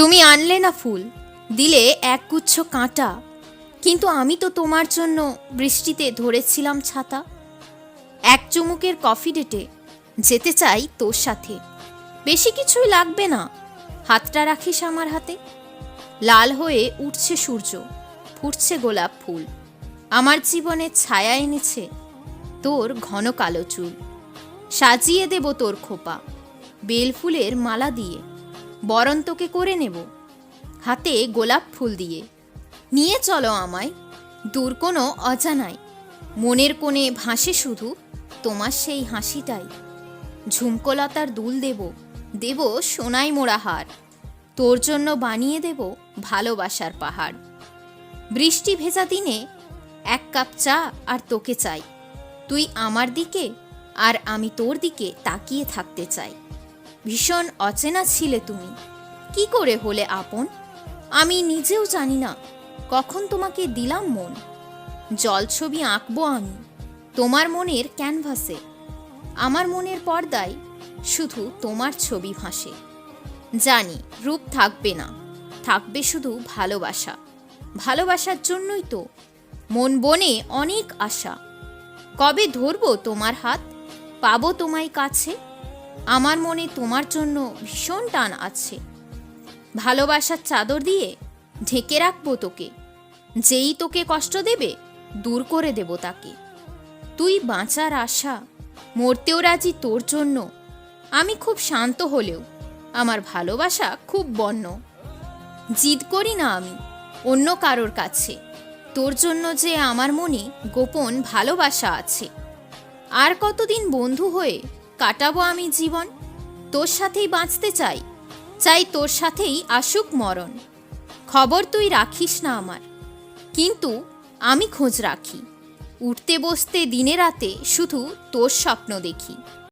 তুমি আনলে না ফুল, দিলে একগুচ্ছ কাঁটা। কিন্তু আমি তো তোমার জন্য বৃষ্টিতে ধরেছিলাম ছাতা। এক চুমুকের কফি ডেটে যেতে চাই তোর সাথে। বেশি কিছুই লাগবে না, হাতটা রাখিস আমার হাতে। লাল হয়ে উঠছে সূর্য, ফুটছে গোলাপ ফুল। আমার জীবনে ছায়া এনেছে তোর ঘন কালো চুল। সাজিয়ে দেব তোর খোপা বেলফুলের মালা দিয়ে। বরণ তোকে করে নেব। হাতে গোলাপ ফুল দিয়ে। নিয়ে চলো আমায়, দূর কোনো অজানায়। মনের কোণে ভাসে শুধু তোমার সেই হাসিটাই। ঝুমকোলতার দুল দেব দেব সোনাই মোড়া হার। তোর জন্য বানিয়ে দেব ভালোবাসার পাহাড়। বৃষ্টি ভেজা দিনে এক কাপ চা আর তোকে চাই। তুই আমার দিকে আর আমি তোর দিকে তাকিয়ে থাকতে চাই। ভীষণ অচেনা ছিলে তুমি। কি করে হলে আপন? আমি নিজেও জানি না, কখন তোমাকে দিলাম মন। জল ছবি আঁকবো আমি, তোমার মনের ক্যানভাসে। আমার মনের পর্দায় শুধু তোমার ছবি ভাসে। জানি, রূপ থাকবে না, থাকবে শুধু ভালোবাসা। ভালোবাসার জন্যই তো মন বনে অনেক আশা। কবে ধরবো তোমার হাত? পাবো তোমায় কাছে? আমার মনে তোমার জন্য ভীষণ টান আছে। ভালোবাসার চাদর দিয়ে ঢেকে রাখব তোকে। যেই তোকে কষ্ট দেবে, দূর করে দেব তাকে। তুই বাঁচার আশা, মরতেও রাজি তোর জন্য। আমি খুব শান্ত হলেও আমার ভালোবাসা খুব বন্য জিদ করি না আমি অন্য কারোর কাছে। তোর জন্য যে আমার মনে গোপন ভালোবাসা আছে। আর কতদিন বন্ধু হয়ে কাটাবো আমি জীবন? তোর সাথেই বাঁচতে চাই। চাই তোর সাথেই আসুক মরণ। খবর তুই রাখিস না আমার। কিন্তু আমি খোঁজ রাখি। উঠতে বসতে দিনে রাতে শুধু তোর স্বপ্ন দেখি।